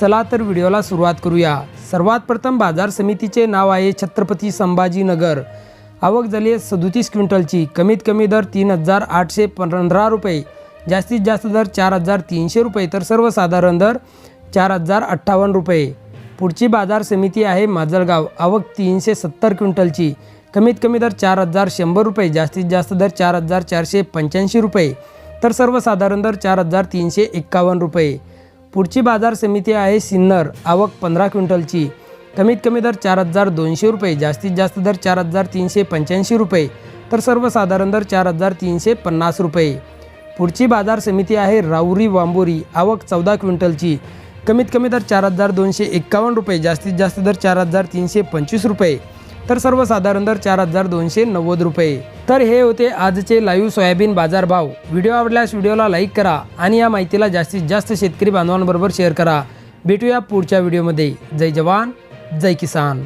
चला तर व्हिडिओला सुरुवात करूया. सर्वात प्रथम बाजार समितीचे नाव आहे छत्रपती संभाजीनगर. आवक झाली आहे सदोतीस क्विंटलची. कमीत कमी दर तीन हजार आठशे पंधरा रुपये. जास्तीत जास्त दर चार हजार तीनशे रुपये. तर सर्वसाधारण दर चार हजार अठ्ठावन्न रुपये. पुढची बाजार समिती आहे माजलगाव. आवक तीनशे सत्तर क्विंटलची. कमीत कमी दर चार हजार शंभर रुपये. जास्तीत जास्त दर चार हजार चारशे पंच्याऐंशी रुपये. तर सर्वसाधारण दर चार हजार तीनशे एक्कावन्न रुपये. पुढची बाजार समिती आहे सिन्नर. आवक पंधरा क्विंटलची. कमीत कमी दर चार हजार दोनशे रुपये जास्तीत जास्त दर चार हजार तीनशे पंच्याऐंशी रुपये तर सर्वसाधारण दर चार हजार तीनशे पन्नास रुपये. पुढची बाजार समिती आहे राऊरी वांबोरी. आवक चौदा क्विंटलची. कमीत कमी दर चार हजार दोनशे एक्कावन्न रुपये जास्तीत जास्त दर चार हजार तीनशे पंचवीस रुपये. तर सर्वसाधारण दर चार हजार दोनशे नव्वद रुपये. तर हे होते आजचे लाईव्ह सोयाबीन बाजारभाव. व्हिडिओ आवडल्यास व्हिडिओला लाईक करा आणि या माहितीला जास्तीत जास्त शेतकरी बांधवांबरोबर शेअर करा. भेटूया पुढच्या व्हिडिओमध्ये. जय जवान जय किसान.